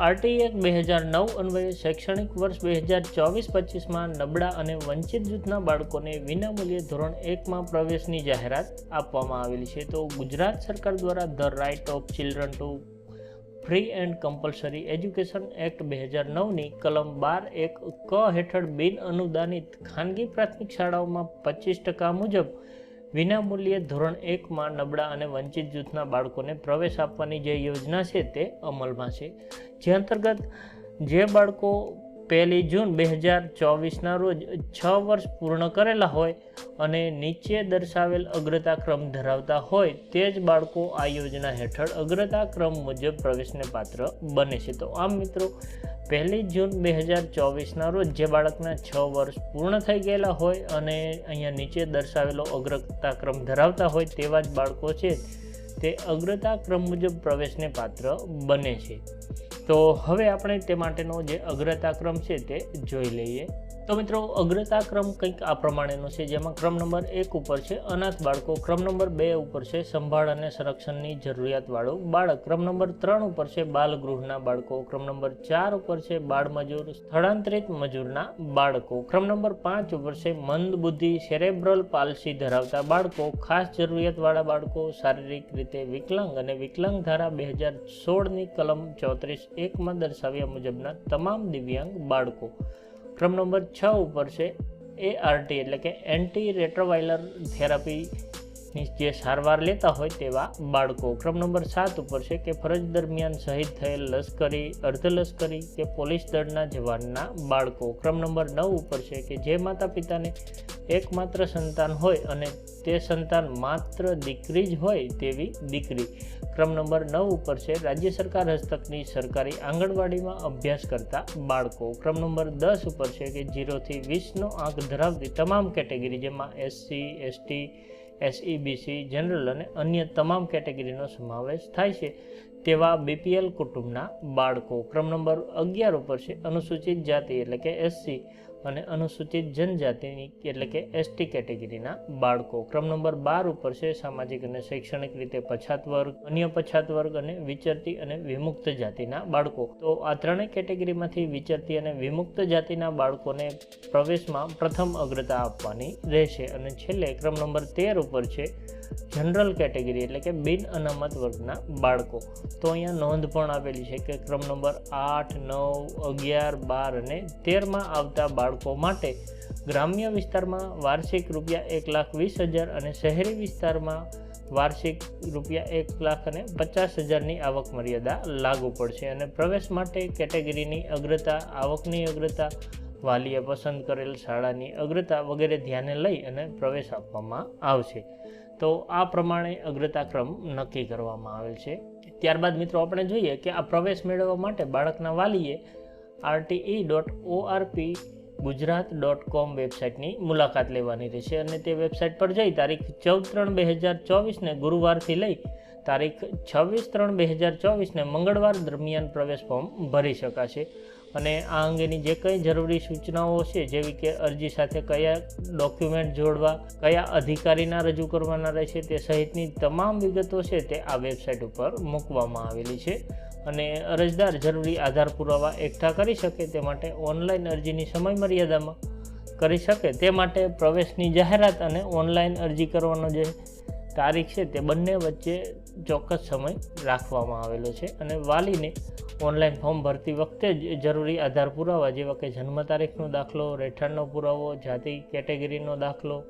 RT act બે હજાર નવ અન્વયે શૈક્ષણિક વર્ષ બે હજાર ચોવીસ પચીસમાં નબળા અને વંચિત જૂથના બાળકોને વિનામૂલ્યે ધોરણ એકમાં પ્રવેશની જાહેરાત આપવામાં આવેલી છે. તો ગુજરાત સરકાર દ્વારા the right of children to free and compulsory education act બે હજાર નવની કલમ બાર એક ક હેઠળ બિન અનુદાનિત ખાનગી પ્રાથમિક શાળાઓમાં પચીસ ટકા મુજબ વિનામૂલ્યે ધોરણ એકમાં નબળા અને વંચિત જૂથના બાળકોને પ્રવેશ આપવાની જે યોજના છે તે અમલમાં છે. જે અંતર્ગત જે બાળકો પહેલી જૂન બે હજાર ચોવીસના રોજ છ વર્ષ પૂર્ણ કરેલા હોય અને નીચે દર્શાવેલ અગ્રતા ક્રમ ધરાવતા હોય તે જ બાળકો આ યોજના હેઠળ અગ્રતા ક્રમ મુજબ પ્રવેશને પાત્ર બને છે. તો આમ મિત્રો, પહેલી જૂન બે હજાર ચોવીસના રોજ જે બાળકના છ વર્ષ પૂર્ણ થઈ ગયેલા હોય અને અહીંયા નીચે દર્શાવેલો અગ્રતા ક્રમ ધરાવતા હોય તેવા જ બાળકો છે તે અગ્રતા ક્રમ મુજબ પ્રવેશને પાત્ર બને છે. તો હવે આપણે તે માટેનો જે અગ્રતા ક્રમ છે તે જોઈ લઈએ. તો મિત્રો, અગ્રતા ક્રમ કંઈક આ પ્રમાણેનો છે, જેમાં ક્રમ નંબર એક ઉપર છે, અનાથ બાળકો. ક્રમ નંબર બે ઉપર છે, સંભાળ અને સંરક્ષણની જરૂરિયાતવાળું બાળક. ક્રમ નંબર ત્રણ ઉપર છે, બાલગૃહના બાળકો. ક્રમ નંબર ચાર ઉપર છે, બાળમજૂર, સ્થળાંતરિત મજૂરના બાળકો. ક્રમ નંબર પાંચ ઉપર છે, મંદ બુદ્ધિ, સેરેબ્રલ પાલસી ધરાવતા બાળકો. ખાસ જરૂરિયાતવાળા બાળકો, શારીરિક રીતે વિકલાંગ અને વિકલાંગ ધારા બે હજાર સોળની કલમ ચોત્રીસ એકમાં દર્શાવ્યા મુજબના તમામ દિવ્યાંગ બાળકો. ક્રમ નંબર છ ઉપર છે એઆરટી એટલે કે એન્ટી રેટ્રોવાયલર થેરાપીની જે સારવાર લેતા હોય તેવા બાળકો. ક્રમ નંબર સાત ઉપર છે કે ફરજ દરમિયાન શહીદ થયેલ લશ્કરી, અર્ધલશ્કરી કે પોલીસ દળના જવાનના બાળકો. ક્રમ નંબર નવ ઉપર છે કે જે માતા પિતાને એકમાત્ર સંતાન હોય અને તે સંતાન માત્ર દીકરી જ હોય તેવી દીકરી. ક્રમ નંબર નવ ઉપર છે રાજ્ય સરકાર હસ્તકની સરકારી આંગણવાડીમાં અભ્યાસ કરતા બાળકો. ક્રમ નંબર દસ ઉપર છે કે જીરોથી વીસનો આંક ધરાવતી તમામ કેટેગરી, જેમાં એસસી, એસટી એસઈબીસી, જનરલ અને અન્ય તમામ કેટેગરીનો સમાવેશ થાય છે. તેવા બીપીએલ કુટુંબના બાળકો ક્રમ નંબર અગિયાર ઉપર છે. અનુસૂચિત જાતિ એટલે કે એસસી. અને અનુસૂચિત જનજાતિની એટલે કે એસટી કેટેગરીના બાળકો. ક્રમ નંબર બાર ઉપર છે, સામાજિક અને શૈક્ષણિક રીતે પછાત વર્ગ, અન્ય પછાત વર્ગ અને વિચરતી અને વિમુક્ત જાતિના બાળકો. તો આ ત્રણેય કેટેગરીમાંથી વિચરતી અને વિમુક્ત જાતિના બાળકોને પ્રવેશમાં પ્રથમ અગ્રતા આપવાની રહેશે. અને છેલ્લે ક્રમ નંબર તેર ઉપર છે જનરલ કેટેગરી એટલે કે બિન અનામત વર્ગના બાળકો. તો અહીંયા નોંધ પણ આપેલી છે કે ક્રમ નંબર આઠ, નવ, અગિયાર, બાર અને તેરમાં આવતા બાળકો માટે ગ્રામ્ય વિસ્તારમાં વાર્ષિક રૂપિયા એક લાખ વીસ હજાર અને શહેરી વિસ્તારમાં વાર્ષિક રૂપિયા એક લાખ અને પચાસ હજારની આવક મર્યાદા લાગુ પડશે. અને પ્રવેશ માટે કેટેગરીની અગ્રતા, આવકની અગ્રતા, વાલીએ પસંદ કરેલ શાળાની અગ્રતા વગેરે ધ્યાને લઈ અને પ્રવેશ આપવામાં આવશે. તો આ પ્રમાણે અગ્રતા ક્રમ નક્કી કરવામાં આવેલ છે. ત્યારબાદ મિત્રો આપણે જોઈએ કે આ પ્રવેશ મેળવવા માટે બાળકના વાલીએ RTE dot ORP Gujarat dot com વેબસાઇટની મુલાકાત લેવાની રહેશે અને તે વેબસાઇટ પર જઈ તારીખ ચૌદ ત્રણ બે હજાર ચોવીસને ગુરુવારથી લઈ તારીખ છવ્વીસ ત્રણ બે હજાર ચોવીસને મંગળવાર દરમિયાન પ્રવેશ ફોર્મ ભરી શકાશે. અને આ અંગેની જે કંઈ જરૂરી સૂચનાઓ છે, જેવી કે અરજી સાથે કયા ડોક્યુમેન્ટ જોડવા, કયા અધિકારીના રજૂ કરવાના રહેશે, તે સહિતની તમામ વિગતો છે તે આ વેબસાઇટ ઉપર મૂકવામાં આવેલી છે. અને અરજદાર જરૂરી આધાર પુરાવા એકઠા કરી શકે તે માટે ઓનલાઈન અરજીની સમય મર્યાદામાં કરી શકે તે માટે પ્રવેશની જાહેરાત અને ઓનલાઈન અરજી કરવાનો જે તારીખ છે તે બંને વચ્ચે ચોક્કસ સમય રાખવામાં આવેલો છે અને વાલીને ઓનલાઈન ફોર્મ ભરતી વખતે જ જરૂરી આધાર પુરાવા, જેવા કે જન્મ તારીખનો દાખલો, રહેઠાણનો પુરાવો, જાતિ કેટેગરીનો દાખલો,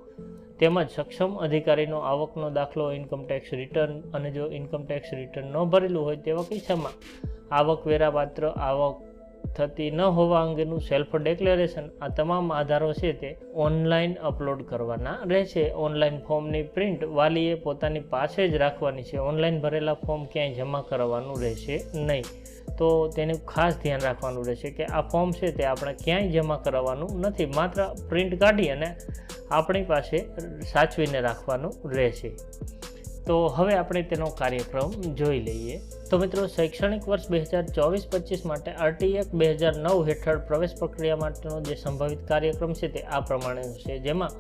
તેમજ સક્ષમ અધિકારીનો આવકનો દાખલો ઇન્કમટેક્સ રિટર્ન અને જો ઇન્કમટેક્સ રિટર્ન ન ભરેલું હોય તેવા કિસ્સામાં આવકવેરા પાત્ર આવક થતી ન હોવા અંગેનું સેલ્ફ ડિક્લેરેશન આ તમામ આધારો છે તે ઓનલાઈન અપલોડ કરવાના રહેશે. ઓનલાઈન ફોર્મની પ્રિન્ટ વાલીએ પોતાની પાસે જ રાખવાની છે. ઓનલાઈન ભરેલા ફોર્મ ક્યાંય જમા કરાવવાનું રહેશે નહીં. તો તેનું ખાસ ધ્યાન રાખવાનું રહેશે કે આ ફોર્મ છે તે આપણે ક્યાંય જમા કરાવવાનું નથી. માત્ર પ્રિન્ટ કાઢી અને આપણી પાસે સાચવીને રાખવાનું રહેશે. તો હવે આપણે તેનો કાર્યક્રમ જોઈ લઈએ. તો મિત્રો, શૈક્ષણિક વર્ષ બે હજાર ચોવીસ પચીસ માટે આરટી એક્ટ બે હજાર નવ હેઠળ પ્રવેશ પ્રક્રિયા માટેનો જે સંભવિત કાર્યક્રમ છે તે આ પ્રમાણેનો છે જેમાં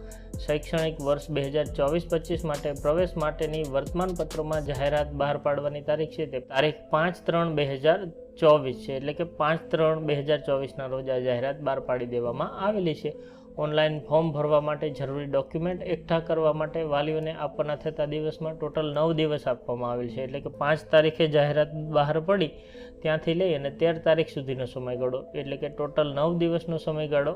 શૈક્ષણિક વર્ષ બે હજાર ચોવીસ પચીસ માટે પ્રવેશ માટેની વર્તમાનપત્રોમાં જાહેરાત બહાર પાડવાની તારીખ છે તે તારીખ પાંચ ત્રણ બે હજાર ચોવીસ છે. એટલે કે પાંચ ત્રણ બે હજાર ચોવીસના રોજ આ જાહેરાત બહાર પાડી દેવામાં આવેલી છે. ઓનલાઈન ફોર્મ ભરવા માટે જરૂરી ડોક્યુમેન્ટ એકઠા કરવા માટે વાલીઓને આપવાના થતા દિવસમાં ટોટલ નવ દિવસ આપવામાં આવેલ છે. એટલે કે પાંચ તારીખે જાહેરાત બહાર પડી ત્યાંથી લઈ અને તેર તારીખ સુધીનો સમયગાળો, એટલે કે ટોટલ નવ દિવસનો સમયગાળો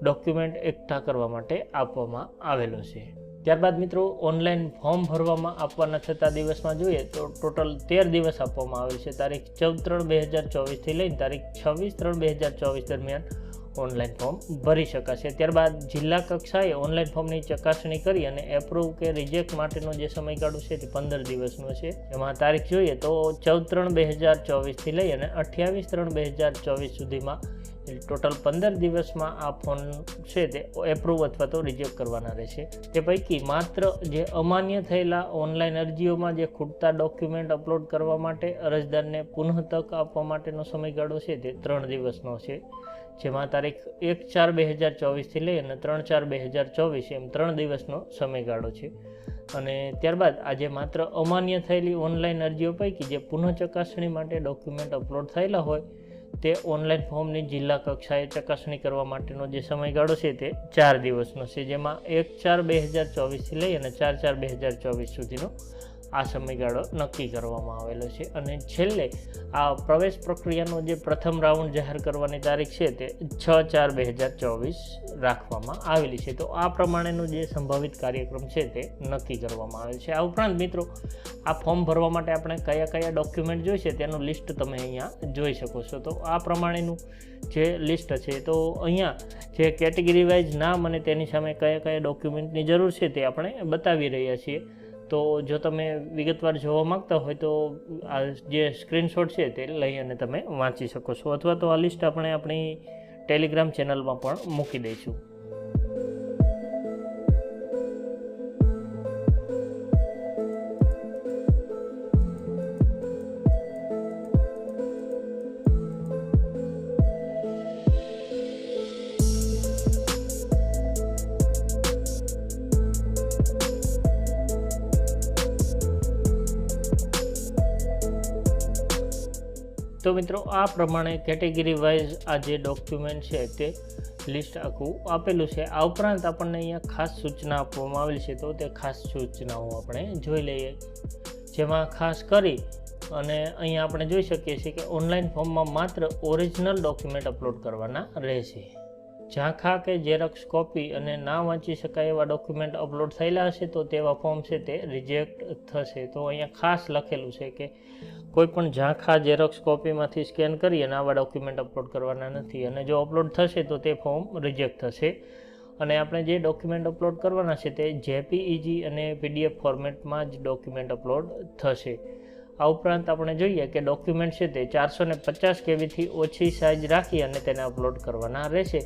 ડોક્યુમેન્ટ એકઠા કરવા માટે આપવામાં આવેલો છે. ત્યારબાદ મિત્રો, ઓનલાઈન ફોર્મ ભરવામાં આપવાના થતા દિવસમાં જોઈએ તો ટોટલ તેર દિવસ આપવામાં આવેલ છે. તારીખ ચૌદ ત્રણ બે હજાર ચોવીસથી લઈને તારીખ છવ્વીસ ત્રણ બે હજાર ચોવીસ દરમિયાન ઓનલાઈન ફોર્મ ભરી શકાશે. ત્યારબાદ જિલ્લા કક્ષાએ ઓનલાઈન ફોર્મની ચકાસણી કરી અને એપ્રુવ કે રિજેક્ટ માટેનો જે સમયગાળો છે તે પંદર દિવસનો છે. એમાં તારીખ જોઈએ તો ચૌદ ત્રણ બે હજાર ચોવીસથી લઈ અને અઠ્યાવીસ ત્રણ બે હજાર ચોવીસ સુધીમાં ટોટલ પંદર દિવસમાં આ ફોન છે તે એપ્રુવ અથવા તો રિજેક્ટ કરવાના રહેશે. તે પૈકી માત્ર જે અમાન્ય થયેલા ઓનલાઈન અરજીઓમાં જે ખૂટતા ડોક્યુમેન્ટ અપલોડ કરવા માટે અરજદારને પુનઃ તક આપવા માટેનો સમયગાળો છે તે ત્રણ દિવસનો છે. જેમાં તારીખ એક ચાર બે હજાર ચોવીસથી લઈ અને ત્રણ ચાર બે હજાર ચોવીસ એમ ત્રણ દિવસનો સમયગાળો છે. અને ત્યારબાદ આજે માત્ર અમાન્ય થયેલી ઓનલાઈન અરજીઓ પૈકી જે પુનઃ ચકાસણી માટે ડોક્યુમેન્ટ અપલોડ થયેલા હોય તે ઓનલાઈન ફોર્મની જિલ્લા કક્ષાએ ચકાસણી કરવા માટેનો જે સમયગાળો છે તે ચાર દિવસનો છે, જેમાં એક ચાર બે હજાર ચોવીસથી લઈ અને ચાર ચાર બે હજાર ચોવીસ સુધીનો આ સમયગાળો નક્કી કરવામાં આવેલો છે અને છેલ્લે આ પ્રવેશ પ્રક્રિયાનો જે પ્રથમ રાઉન્ડ જાહેર કરવાની તારીખ છે તે છ ચાર બે હજાર ચોવીસ રાખવામાં આવેલી છે. તો આ પ્રમાણેનો જે સંભવિત કાર્યક્રમ છે તે નક્કી કરવામાં આવેલ છે. આ ઉપરાંત મિત્રો, આ ફોર્મ ભરવા માટે આપણે કયા કયા ડોક્યુમેન્ટ જોઈશે તેનું લિસ્ટ તમે અહીંયા જોઈ શકો છો. તો આ પ્રમાણેનું જે લિસ્ટ છે, તો અહીંયા જે કેટેગરી વાઇઝ નામ અને તેની સામે કયા કયા ડોક્યુમેન્ટની જરૂર છે તે આપણે બતાવી રહ્યા છીએ. તો જો તમે વિગતવાર જોવા માંગતા હોય તો આ જે સ્ક્રીનશોટ છે તે લઈ અને તમે વાંચી શકો છો અથવા તો આ લિસ્ટ આપણે આપણી ટેલિગ્રામ ચેનલમાં પણ મૂકી દઈશું. તો મિત્રો, આ પ્રમાણે કેટેગરી વાઇઝ આ જે ડોક્યુમેન્ટ છે તે લિસ્ટ આખું આપેલું છે. આ ઉપરાંત આપણને અહીંયા ખાસ સૂચના આપવામાં આવેલી છે તો તે ખાસ સૂચનાઓ આપણે જોઈ લઈએ. જેમાં ખાસ કરી અને અહીંયા આપણે જોઈ શકીએ છીએ કે ઓનલાઈન ફોર્મમાં માત્ર ઓરિજિનલ ડોક્યુમેન્ટ અપલોડ કરવાના રહેશે. ઝાંખા કે ઝેરોક્સ કોપી અને ના વાંચી શકાય એવા ડોક્યુમેન્ટ અપલોડ થયેલા હશે તો તેવા ફોર્મ છે તે રિજેક્ટ થશે. તો અહીંયા ખાસ લખેલું છે કે કોઈ પણ ઝાંખા ઝેરોક્સ કોપીમાંથી સ્કેન કરી અને આવા ડોક્યુમેન્ટ અપલોડ કરવાના નથી અને જો અપલોડ થશે તો તે ફોર્મ રિજેક્ટ થશે. અને આપણે જે ડોક્યુમેન્ટ અપલોડ કરવાના છે તે જેપીઈજી અને પીડીએફ ફોર્મેટમાં જ ડોક્યુમેન્ટ અપલોડ થશે. આ ઉપરાંત આપણે જોઈએ કે ડોક્યુમેન્ટ છે તે ચારસો ને પચાસ કેબીથી ઓછી સાઇઝ રાખી અને તેને અપલોડ કરવાના રહેશે.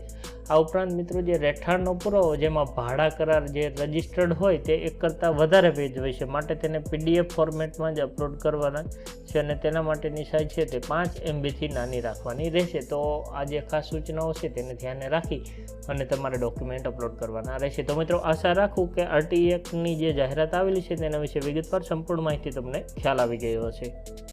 આ ઉપરાંત મિત્રો જે રહેઠાણનો પુરાવો જેમાં ભાડા કરાર જે રજિસ્ટર્ડ હોય તે એક કરતાં વધારે પેજ હોય છે. માટે તેને પીડીએફ ફોર્મેટમાં જ અપલોડ કરવાના છે અને તેના માટેની સાઇઝ છે તે પાંચ એમબીથી નાની રાખવાની રહેશે. તો આ જે ખાસ સૂચનાઓ છે તેને ધ્યાને રાખી અને તમારે ડોક્યુમેન્ટ અપલોડ કરવાના રહેશે. તો મિત્રો, આશા રાખું કે આરટી એક્ટની જે જાહેરાત આવેલી છે તેના વિશે વિગતવાર સંપૂર્ણ માહિતી તમને ખ્યાલ આવી ગયો હશે.